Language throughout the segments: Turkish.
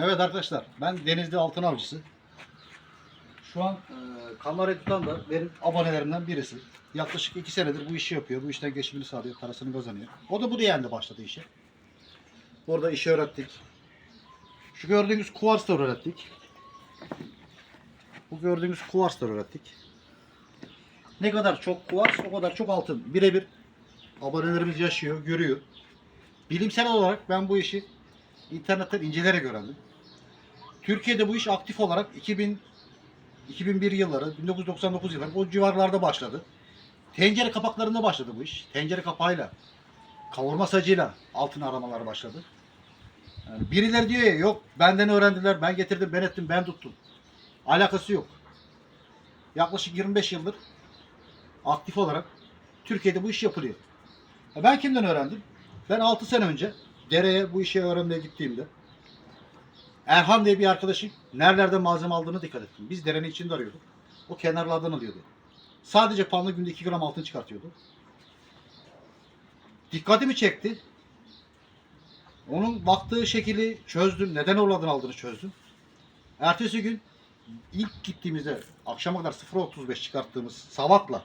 Evet arkadaşlar ben Denizli Altın Avcısı. Şu an e, kamerayı tutan da benim abonelerimden birisi. Yaklaşık iki senedir bu işi yapıyor. Bu işten geçimini sağlıyor, parasını kazanıyor. O da bu diyende başladı işe. Orada işi öğrettik. Şu gördüğünüz kuvarsları öğrettik. Bu gördüğünüz kuvarsları öğrettik. Ne kadar çok kuvars o kadar çok altın. Birebir abonelerimiz yaşıyor, görüyor. Bilimsel olarak ben bu işi internetten incelerek öğrendim. Türkiye'de bu iş aktif olarak 2000 2001 yılları, 1999 yılları o civarlarda başladı. Tencere kapaklarında başladı bu iş. Tencere kapağıyla, kavurma sacıyla altın aramalar başladı. Yani birileri diyor ya yok benden öğrendiler, ben getirdim, ben ettim, ben tuttum. Alakası yok. Yaklaşık 25 yıldır aktif olarak Türkiye'de bu iş yapılıyor. Ya Ben kimden öğrendim? Ben 6 sene önce dereye bu işi öğrenmeye gittiğimde Erhan diye bir arkadaşım nerelerde malzeme aldığını dikkat ettim. Biz derenin içinde arıyorduk. O kenarlardan alıyordu. Sadece panlı günde 2 gram altın çıkartıyordu. Dikkatimi çekti. Onun baktığı şekli çözdüm. Neden oradan aldığını çözdüm. Ertesi gün ilk gittiğimizde akşama kadar 0.35 çıkarttığımız savakla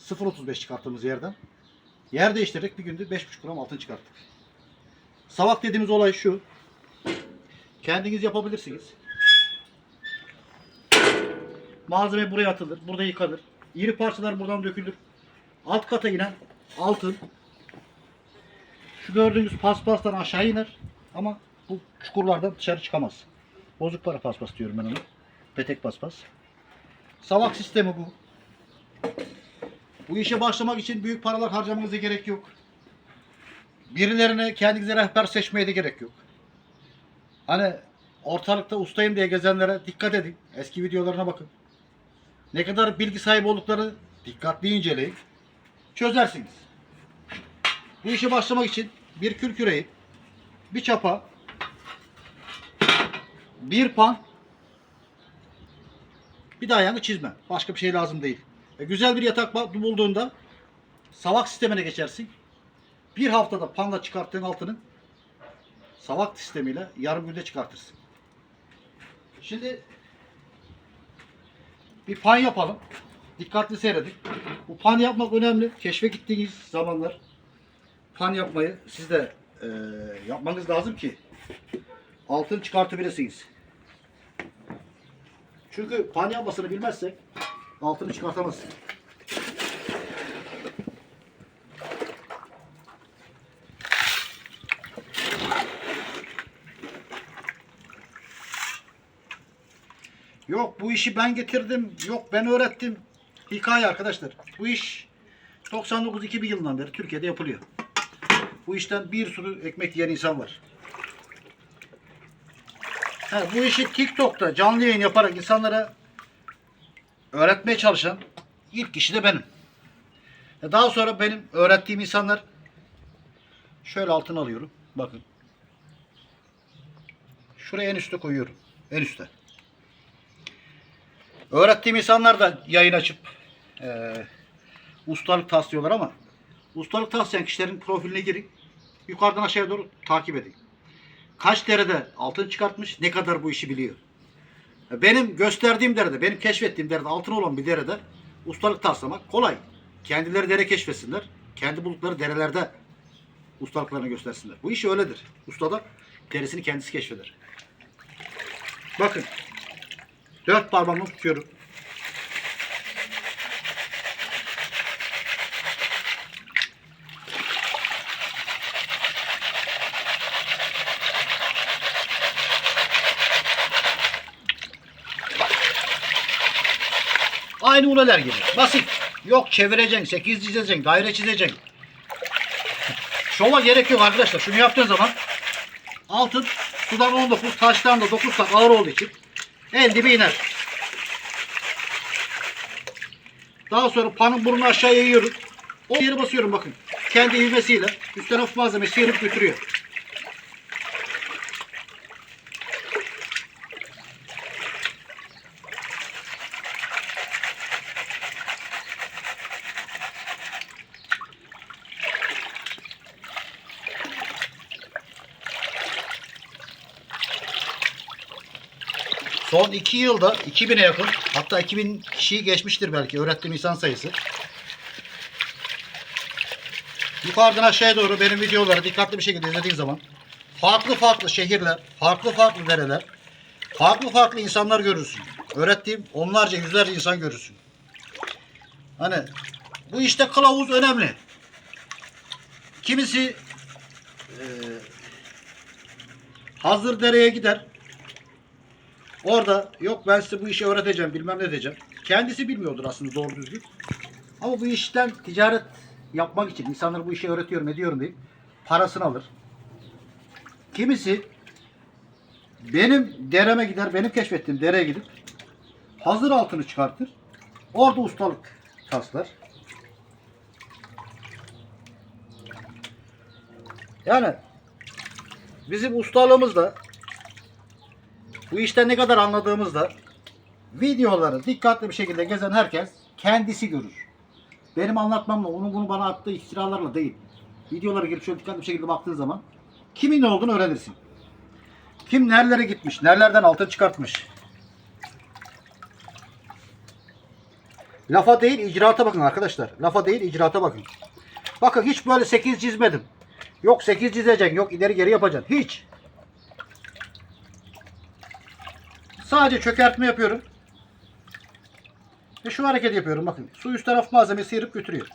0.35 çıkarttığımız yerden yer değiştirerek bir günde 5.5 gram altın çıkarttık. Savak dediğimiz olay şu. Kendiniz yapabilirsiniz. Malzeme buraya atılır, burada yıkanır. İri parçalar buradan dökülür. Alt kata inen altın. Şu gördüğünüz paspastan aşağı iner. Ama bu çukurlardan dışarı çıkamaz. Bozuk para paspas diyorum ben ona. Petek paspas. Savak sistemi bu. Bu işe başlamak için büyük paralar harcamanıza gerek yok. Birilerine kendinize rehber seçmeye de gerek yok. Hani ortalıkta ustayım diye gezenlere dikkat edin. Eski videolarına bakın. Ne kadar bilgi sahibi olduklarını dikkatli inceleyin. Çözersiniz. Bu işe başlamak için bir kül küreği, bir çapa, bir pan, bir de ayağını çizme. Başka bir şey lazım değil. E, güzel bir yatak bulduğunda savak sistemine geçersin. Bir haftada panla çıkarttığın altının savak sistemiyle yarım günde çıkartırsın. Şimdi bir pan yapalım. Dikkatli seyredin. Bu pan yapmak önemli. Keşfe gittiğiniz zamanlar pan yapmayı siz de e, yapmanız lazım ki altın çıkartabilirsiniz. Çünkü pan yapmasını bilmezsek altını çıkartamazsın. Yok bu işi ben getirdim. Yok ben öğrettim. Hikaye arkadaşlar. Bu iş 99-2000 yılından beri Türkiye'de yapılıyor. Bu işten bir sürü ekmek yiyen insan var. Ha, bu işi TikTok'ta canlı yayın yaparak insanlara öğretmeye çalışan ilk kişi de benim. E, Daha sonra benim öğrettiğim insanlar şöyle altına alıyorum. Bakın. Şuraya en üste koyuyorum. En üste. Öğrettiğim insanlar da yayın açıp e, ustalık taslıyorlar ama ustalık taslayan kişilerin profiline girin. Yukarıdan aşağıya doğru takip edin. Kaç derede altın çıkartmış, ne kadar bu işi biliyor. Benim gösterdiğim derede, benim keşfettiğim derede altın olan bir derede ustalık taslamak kolay. Kendileri dere keşfetsinler. Kendi buldukları derelerde ustalıklarını göstersinler. Bu iş öyledir. Usta da deresini kendisi keşfeder. Bakın. Dört parmağımı tutuyorum. Aynı uleler gibi. Basit. Yok çevireceksin, sekiz çizeceksin, daire çizeceksin. Şova gerek yok arkadaşlar. Şunu yaptığın zaman altın sudan 19, taştan da 9 kat ağır olduğu için el dibi iner. Daha sonra panın burnunu aşağıya eğiyorum. O yeri basıyorum bakın. Kendi ivmesiyle üstten hafif malzeme sıyırıp götürüyor. Son 2 yılda 2000'e yakın hatta 2000 kişiyi geçmiştir belki öğrettiğim insan sayısı. Yukarıdan aşağıya doğru benim videoları dikkatli bir şekilde izlediğin zaman farklı farklı şehirler, farklı farklı dereler, farklı farklı insanlar görürsün. Öğrettiğim onlarca yüzlerce insan görürsün. Hani bu işte kılavuz önemli. Kimisi eee, hazır dereye gider. Orada yok ben size bu işi öğreteceğim bilmem ne diyeceğim. Kendisi bilmiyordur aslında doğru düzgün. Ama bu işten ticaret yapmak için insanlara bu işi öğretiyorum ediyorum deyip parasını alır. Kimisi benim dereme gider, benim keşfettiğim dereye gidip hazır altını çıkartır. Orada ustalık taslar. Yani bizim ustalığımız da bu işten ne kadar anladığımızda videoları dikkatli bir şekilde gezen herkes kendisi görür. Benim anlatmamla, onun bunu bana attığı iftiralarla değil. Videolara girip şöyle dikkatli bir şekilde baktığın zaman kimin ne olduğunu öğrenirsin. Kim nerelere gitmiş, nerelerden altın çıkartmış. Lafa değil icraata bakın arkadaşlar. Lafa değil icraata bakın. Bakın hiç böyle 8 çizmedim. Yok 8 çizeceksin, yok ileri geri yapacaksın. Hiç. Sadece çökertme yapıyorum. Ve şu hareket yapıyorum bakın. Su üst taraf malzemeyi sıyırıp götürüyor.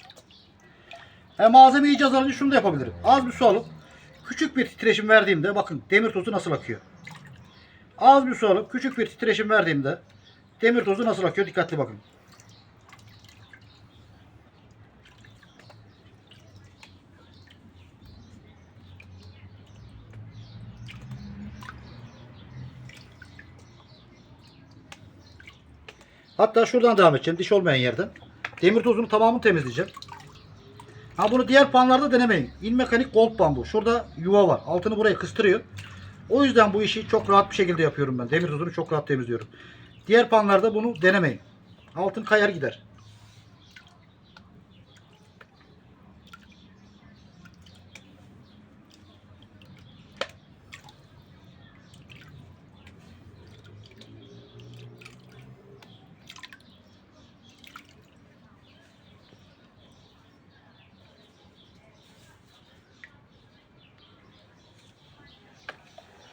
E, malzeme iyice azalınca şunu da yapabilirim. Az bir su alıp küçük bir titreşim verdiğimde bakın demir tozu nasıl akıyor. Az bir su alıp küçük bir titreşim verdiğimde demir tozu nasıl akıyor dikkatli bakın. Hatta şuradan devam edeceğim. Diş olmayan yerden. Demir tozunu tamamını temizleyeceğim. Ha bunu diğer panlarda denemeyin. İlmekanik gold pan bu. Şurada yuva var. Altını buraya kıstırıyor. O yüzden bu işi çok rahat bir şekilde yapıyorum ben. Demir tozunu çok rahat temizliyorum. Diğer panlarda bunu denemeyin. Altın kayar gider.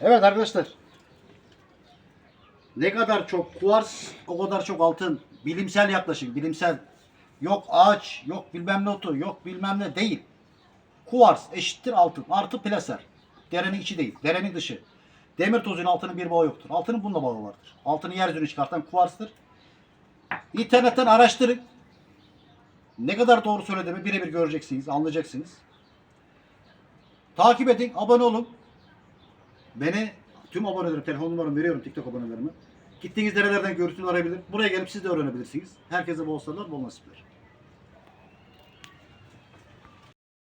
Evet arkadaşlar. Ne kadar çok kuvars, o kadar çok altın. Bilimsel yaklaşım, bilimsel. Yok ağaç, yok bilmem ne otu, yok bilmem ne değil. Kuvars eşittir altın artı plaser. Derenin içi değil, derenin dışı. Demir tozuyla altının bir bağı yoktur. Altının bununla bağı vardır. Altını yeryüzüne çıkartan kuvarstır. İnternetten araştırın. Ne kadar doğru söylediğimi birebir göreceksiniz, anlayacaksınız. Takip edin, abone olun. Beni tüm abonelerim, telefon numaramı veriyorum TikTok abonelerime. Gittiğiniz nerelerden görüntüler arayabilir. Buraya gelip siz de öğrenebilirsiniz. Herkese bol sabırlar, bol nasipler.